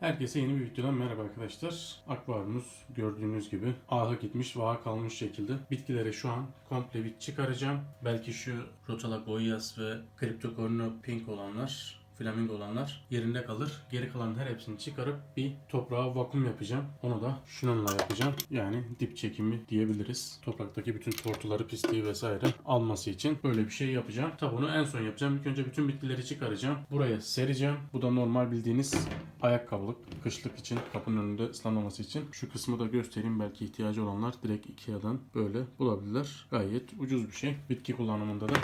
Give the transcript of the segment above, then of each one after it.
Herkese yeni bir videodan merhaba arkadaşlar. Akvaryumumuz gördüğünüz gibi ahı gitmiş, vaha kalmış şekilde. Bitkileri şu an komple bir çıkaracağım. Belki şu Rotala Goyas ve Cryptocorno Pink olanlar flamingo olanlar yerinde kalır. Geri kalan her hepsini çıkarıp bir toprağa vakum yapacağım. Onu da şununla yapacağım. Yani dip çekimi diyebiliriz. Topraktaki bütün tortuları, pisliği vesaire alması için böyle bir şey yapacağım. Tabi onu en son yapacağım. İlk önce bütün bitkileri çıkaracağım. Buraya sereceğim. Bu da normal bildiğiniz ayakkabılık. Kışlık için kapının önünde ıslanmaması için. Şu kısmı da göstereyim. Belki ihtiyacı olanlar direkt Ikea'dan böyle bulabilirler. Gayet ucuz bir şey. Bitki kullanımında da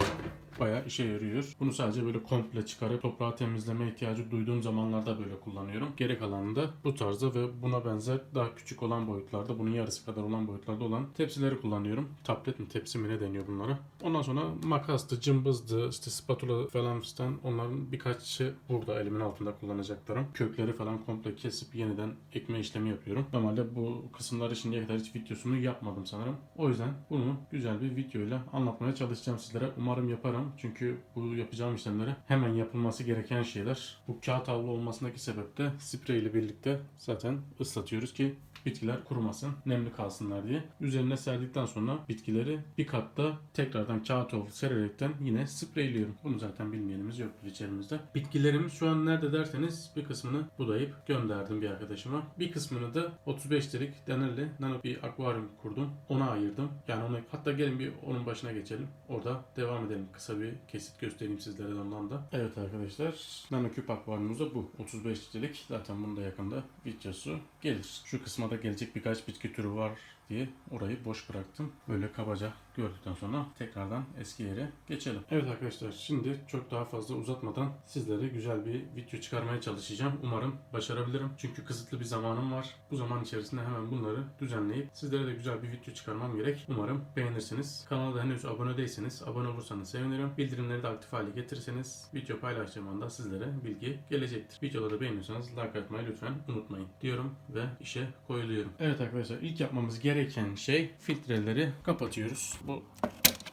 bayağı işe yarıyor. Bunu sadece böyle komple çıkarıp toprağı temizleme ihtiyacı duyduğum zamanlarda böyle kullanıyorum. Geri kalanını da bu tarzda ve buna benzer daha küçük olan boyutlarda, bunun yarısı kadar olan boyutlarda olan tepsileri kullanıyorum. Tablet mi tepsi mi ne deniyor bunlara. Ondan sonra makastı, cımbızdı, işte spatula falan fistan onların birkaçı burada elimin altında kullanacaklarım. Kökleri falan komple kesip yeniden ekme işlemi yapıyorum. Normalde bu kısımları şimdiye kadar hiç videosunu yapmadım sanırım. O yüzden bunu güzel bir videoyla anlatmaya çalışacağım sizlere. Umarım yaparım. Çünkü bu yapacağım işlemleri hemen yapılması gereken şeyler. Bu kağıt havlu olmasındaki sebep de sprey ile birlikte zaten ıslatıyoruz ki bitkiler kurumasın, nemli kalsınlar diye. Üzerine serdikten sonra bitkileri bir katta tekrardan kağıt havlu sererekten yine spreyliyorum. Bunu zaten bilmeyenimiz yoktur içerimizde. Bitkilerimiz şu an nerede derseniz bir kısmını budayıp gönderdim bir arkadaşıma. Bir kısmını da 35 lirik Denerli nano bir akvaryum kurdum. Ona ayırdım. Yani onu hatta gelin bir onun başına geçelim. Orada devam edelim. Kısa bir kesit göstereyim sizlere ondan da. Evet arkadaşlar nano küp akvaryumumuz da bu. 35 litrelik. Zaten bunun da yakında videosu gelir. Şu kısma da gelecek birkaç bitki türü var diye orayı boş bıraktım. Böyle kabaca gördükten sonra tekrardan eski yere geçelim. Evet arkadaşlar şimdi çok daha fazla uzatmadan sizlere güzel bir video çıkarmaya çalışacağım. Umarım başarabilirim. Çünkü kısıtlı bir zamanım var. Bu zaman içerisinde hemen bunları düzenleyip sizlere de güzel bir video çıkarmam gerek. Umarım beğenirsiniz. Kanala da henüz abone değilseniz abone olursanız sevinirim. Bildirimleri de aktif hale getirirseniz video paylaştığım anda sizlere bilgi gelecektir. Videoları beğeniyorsanız like atmayı lütfen unutmayın diyorum ve işe koyuluyorum. Evet arkadaşlar ilk yapmamız gereken şey filtreleri kapatıyoruz. Bu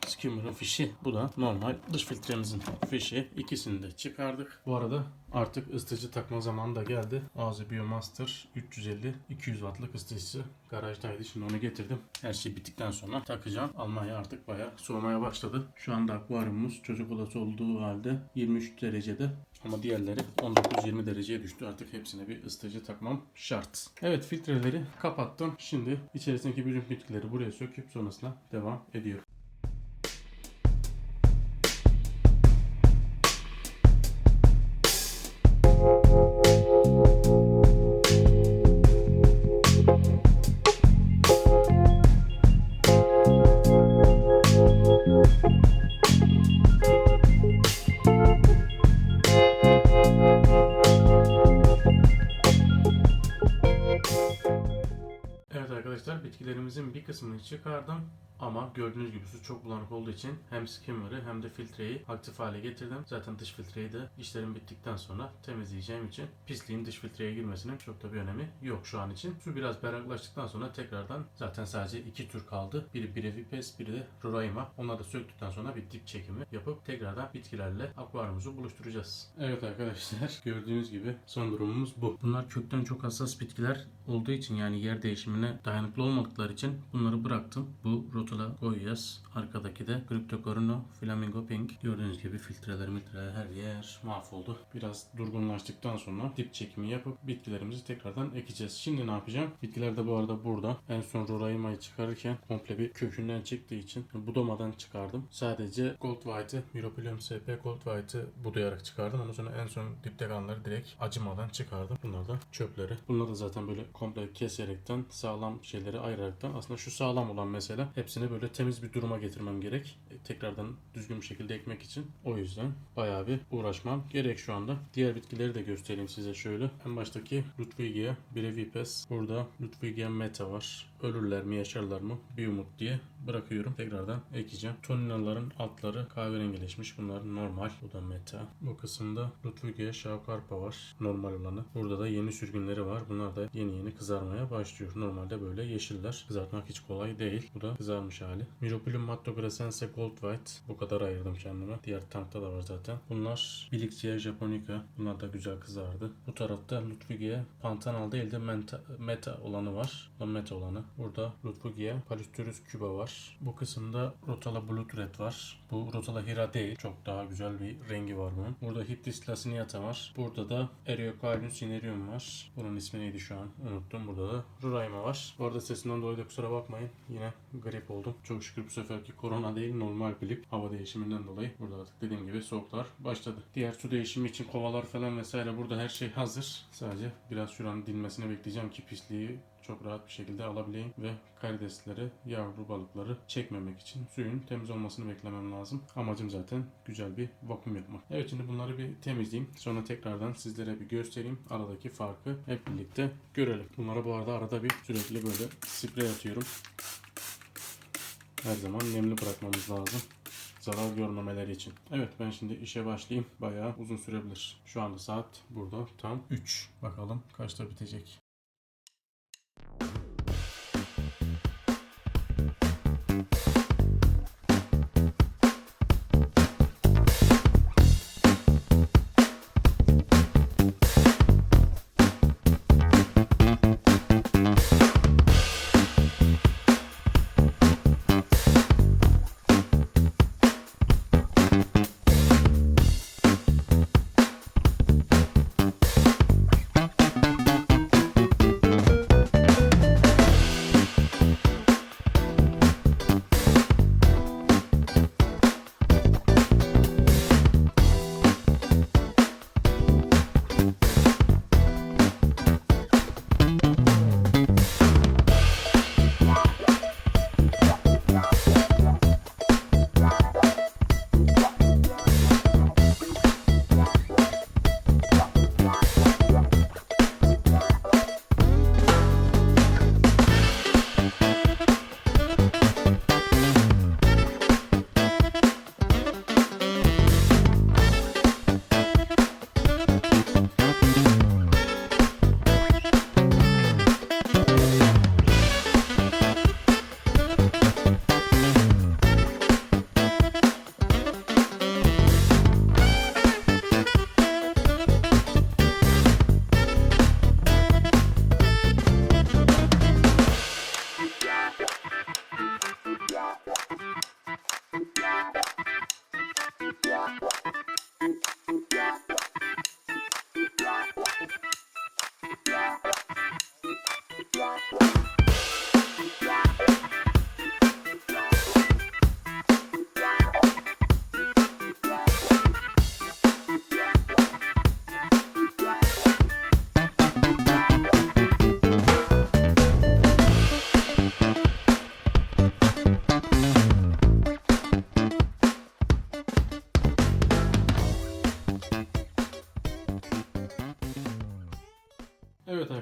skimmer'ın fişi. Bu da normal dış filtremizin fişi. İkisini de çıkardık. Bu arada artık ısıtıcı takma zamanı da geldi. Ağzı Biomaster 350 200 wattlık ısıtıcısı garajdaydı. Şimdi onu getirdim. Her şey bittikten sonra takacağım. Almanya artık bayağı soğumaya başladı. Şu anda akvaryumumuz çocuk odası olduğu halde 23 derecede. Ama diğerleri 19-20 dereceye düştü. Artık hepsine bir ısıtıcı takmam şart. Evet filtreleri kapattım. Şimdi içerisindeki bütün bitkileri buraya söküp sonrasında devam ediyorum. Evet bitkilerimizin bir kısmını çıkardım ama gördüğünüz gibi su çok bulanık olduğu için hem skimmer'ı hem de filtreyi aktif hale getirdim. Zaten dış filtreyi de işlerim bittikten sonra temizleyeceğim için pisliğin dış filtreye girmesinin çok da bir önemi yok şu an için. Su biraz berraklaştıktan sonra tekrardan zaten sadece iki tür kaldı. Biri Brevipes, biri de Roraima. Onları da söktükten sonra bir dip çekimi yapıp tekrardan bitkilerle akvaryumumuzu buluşturacağız. Evet arkadaşlar gördüğünüz gibi son durumumuz bu. Bunlar kökten çok hassas bitkiler olduğu için yani yer değişimine dayanıklı olmadıkları için bunları bıraktım. Bu Rotula Goyas, arkadaki de Cryptocorino Flamingo Pink. Gördüğünüz gibi filtreler, miltreler her yer mahvoldu. Biraz durgunlaştıktan sonra dip çekimi yapıp bitkilerimizi tekrardan ekeceğiz. Şimdi ne yapacağım? Bitkiler de bu arada burada. En son Roraima'yı çıkarırken komple bir kökünden çıktığı için budamadan çıkardım. Sadece Gold White'ı, Myropilium SP Gold White'ı budayarak çıkardım. Ondan sonra en son dipte kalanları direkt acımadan çıkardım. Bunlar da çöpleri. Bunları da zaten böyle komple keserekten sağlam şeyleri ayıraraktan aslında şu sağlam olan mesela hepsini böyle temiz bir duruma getirmem gerek. E, tekrardan düzgün bir şekilde ekmek için. O yüzden bayağı bir uğraşmam gerek şu anda. Diğer bitkileri de göstereyim size şöyle. En baştaki Ludwigia Brevipes. Burada Ludwigia Meta var. Ölürler mi yaşarlar mı bir umut diye bırakıyorum. Tekrardan ekeceğim. Toninaların altları kahverengileşmiş. Bunlar normal. Bu da meta. Bu kısımda Ludwigia Schaukarpa var. Normal olanı. Burada da yeni sürgünleri var. Bunlar da yeni yeni kızarmaya başlıyor. Normalde böyle yeşiller. Kızartmak hiç kolay değil. Bu da kızarmış hali. Miroplum Matto Grasense Gold White. Bu kadar ayırdım kendime. Diğer tankta da var zaten. Bunlar Bilikçiye Japonica. Bunlar da güzel kızardı. Bu tarafta Ludwigia Pantanal değil de meta, meta olanı var. Bu Meta olanı. Burada Ludwigia Palustürus Cuba var. Bu kısımda Rotala Blood Red var. Bu Rotala Hira değil. Çok daha güzel bir rengi var bunun. Burada Hyptis Laciniata var. Burada da Eriocalius Cinerium var. Bunun ismi neydi şu an? Unuttum. Burada da Ruraima var. Bu arada sesinden dolayı da kusura bakmayın. Yine grip oldum. Çok şükür bu seferki korona değil normal grip. Hava değişiminden dolayı. Burada artık dediğim gibi soğuklar başladı. Diğer su değişimi için kovalar falan vesaire burada her şey hazır. Sadece biraz şuranın dinmesini bekleyeceğim ki pisliği çok rahat bir şekilde alabileyim ve karidesleri, yavru balıkları çekmemek için suyun temiz olmasını beklemem lazım. Amacım zaten güzel bir vakum yapmak. Evet şimdi bunları bir temizleyeyim. Sonra tekrardan sizlere bir göstereyim. Aradaki farkı hep birlikte görelim. Bunlara bu arada arada bir sürekli böyle sprey atıyorum. Her zaman nemli bırakmamız lazım zarar görmemeleri için. Evet ben şimdi işe başlayayım. Bayağı uzun sürebilir. Şu anda saat burada tam 3. Bakalım kaçta bitecek.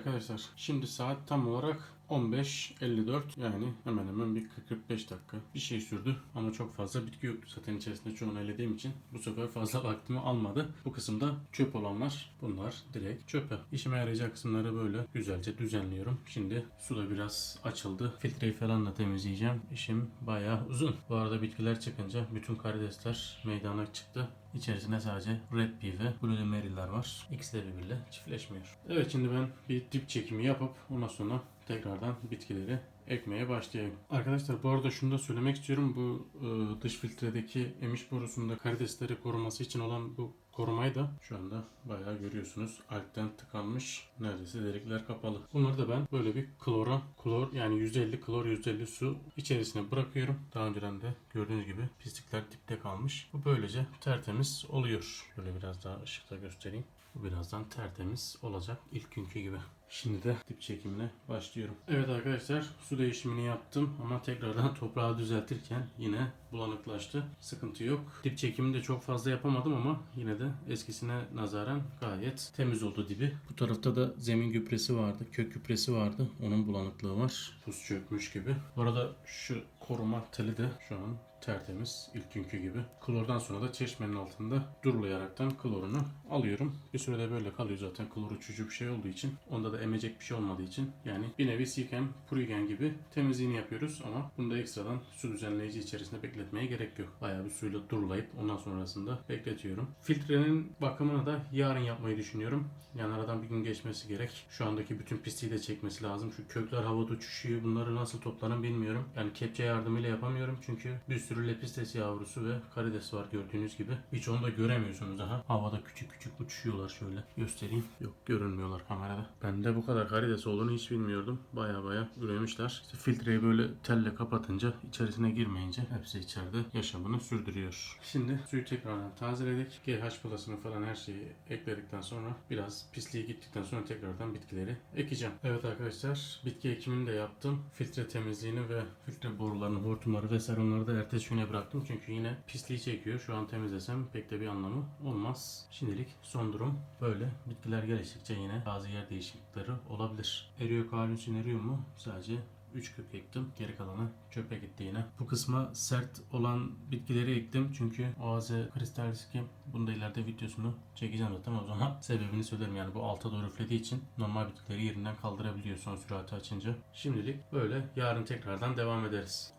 Arkadaşlar şimdi saat tam olarak 15.54 yani hemen hemen bir 40-45 dakika bir şey sürdü ama çok fazla bitki yoktu zaten içerisinde çoğunu elediğim için bu sefer fazla vaktimi almadı. Bu kısımda çöp olanlar bunlar direkt çöpe. İşime yarayacak kısımları böyle güzelce düzenliyorum. Şimdi su da biraz açıldı. Filtreyi falan da temizleyeceğim. İşim bayağı uzun. Bu arada bitkiler çıkınca bütün karidesler meydana çıktı. İçerisinde sadece Red Pea ve Blue Mary'ler var. İkisi de birbiriyle çiftleşmiyor. Evet şimdi ben bir dip çekimi yapıp ondan sonra tekrardan bitkileri ekmeye başlayayım. Arkadaşlar bu arada şunu da söylemek istiyorum. Bu e, dış filtredeki emiş borusunda karidesleri koruması için olan bu korumayı da şu anda bayağı görüyorsunuz. Altten tıkanmış. Neredeyse delikler kapalı. Bunları da ben böyle bir klora, klor yani %50 klor %50 su içerisine bırakıyorum. Daha önceden de gördüğünüz gibi pislikler dipte kalmış. Bu böylece tertemiz oluyor. Şöyle biraz daha ışıkta göstereyim. Bu birazdan tertemiz olacak ilk günkü gibi. Şimdi de dip çekimine başlıyorum. Evet arkadaşlar su değişimini yaptım ama tekrardan toprağı düzeltirken yine bulanıklaştı. Sıkıntı yok. Dip çekimini de çok fazla yapamadım ama yine de eskisine nazaran gayet temiz oldu dibi. Bu tarafta da zemin gübresi vardı, kök gübresi vardı. Onun bulanıklığı var. Tuz çökmüş gibi. Bu arada şu koruma teli de şu an tertemiz ilk günkü gibi. Klordan sonra da çeşmenin altında durulayaraktan klorunu alıyorum. Bir sürede böyle kalıyor zaten klor uçucu bir şey olduğu için. Onda da emecek bir şey olmadığı için. Yani bir nevi silken, kuruyken gibi temizliğini yapıyoruz ama bunda ekstradan su düzenleyici içerisinde bekletmeye gerek yok. Bayağı bir suyla durulayıp ondan sonrasında bekletiyorum. Filtrenin bakımını da yarın yapmayı düşünüyorum. Yani aradan bir gün geçmesi gerek. Şu andaki bütün pisliği de çekmesi lazım. Şu kökler havada uçuşuyor. Bunları nasıl toplarım bilmiyorum. Yani kepçe yardımıyla yapamıyorum çünkü bir sürü lepistes yavrusu ve karides var gördüğünüz gibi. Hiç onu da göremiyorsunuz daha. Havada küçük küçük uçuşuyorlar şöyle. Göstereyim. Yok görünmüyorlar kamerada. Ben de bu kadar karides olduğunu hiç bilmiyordum. Baya baya üremişler. İşte filtreyi böyle telle kapatınca içerisine girmeyince hepsi içeride yaşamını sürdürüyor. Şimdi suyu tekrardan tazeledik. GH plus'ını falan her şeyi ekledikten sonra biraz pisliği gittikten sonra tekrardan bitkileri ekeceğim. Evet arkadaşlar bitki ekimini de yaptım. Filtre temizliğini ve filtre borularını, hortumları vesaire onları da ertesi güne bıraktım. Çünkü yine pisliği çekiyor. Şu an temizlesem pek de bir anlamı olmaz. Şimdilik son durum böyle. Bitkiler geliştikçe yine bazı yer değişiklikleri olabilir. Eriyor kalünsün eriyor mu? Sadece 3 kök ektim. Geri kalanı çöpe gitti yine. Bu kısma sert olan bitkileri ektim. Çünkü Oaze Kristal Skim bunu da ileride videosunu çekeceğim zaten o zaman sebebini söylerim. Yani bu alta doğru üflediği için normal bitkileri yerinden kaldırabiliyor son sürati açınca. Şimdilik böyle. Yarın tekrardan devam ederiz.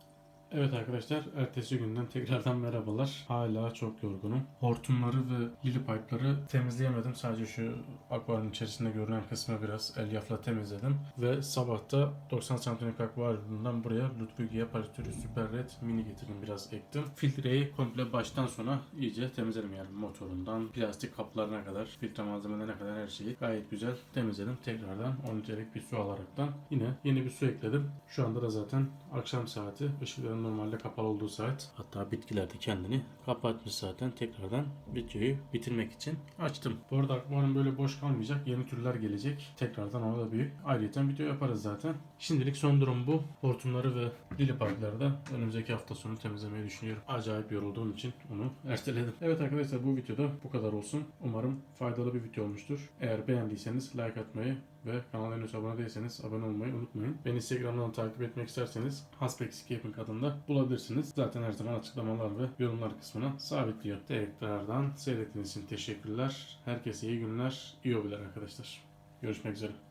Evet arkadaşlar, ertesi günden tekrardan merhabalar. Hala çok yorgunum. Hortumları ve lili pipe'ları temizleyemedim. Sadece şu akvaryum içerisinde görünen kısmı biraz elyafla temizledim. Ve sabah da 90 santimlik akvaryumdan buraya Ludwigia Paliturus Super Red mini getirdim. Biraz ektim. Filtreyi komple baştan sona iyice temizledim. Yani motorundan plastik kaplarına kadar, filtre malzemelerine kadar her şeyi gayet güzel temizledim. Tekrardan 10 litrelik bir su alaraktan yine yeni bir su ekledim. Şu anda da zaten akşam saati. Normalde kapalı olduğu saat. Hatta bitkiler de kendini kapatmış zaten. Tekrardan videoyu bitirmek için açtım. Bu arada akvaryum böyle boş kalmayacak. Yeni türler gelecek. Tekrardan orada bir ayrıyeten video yaparız zaten. Şimdilik son durum bu. Hortumları ve lili parkları da önümüzdeki hafta sonu temizlemeyi düşünüyorum. Acayip yorulduğum için onu erteledim. Evet arkadaşlar bu videoda bu kadar olsun. Umarım faydalı bir video olmuştur. Eğer beğendiyseniz like atmayı ve kanala henüz abone değilseniz abone olmayı unutmayın. Beni Instagram'dan takip etmek isterseniz Haspexcaping adında bulabilirsiniz. Zaten her zaman açıklamalar ve yorumlar kısmına sabitliyor. Tekrardan seyrettiğiniz için teşekkürler. Herkese iyi günler, iyi hobiler arkadaşlar. Görüşmek üzere.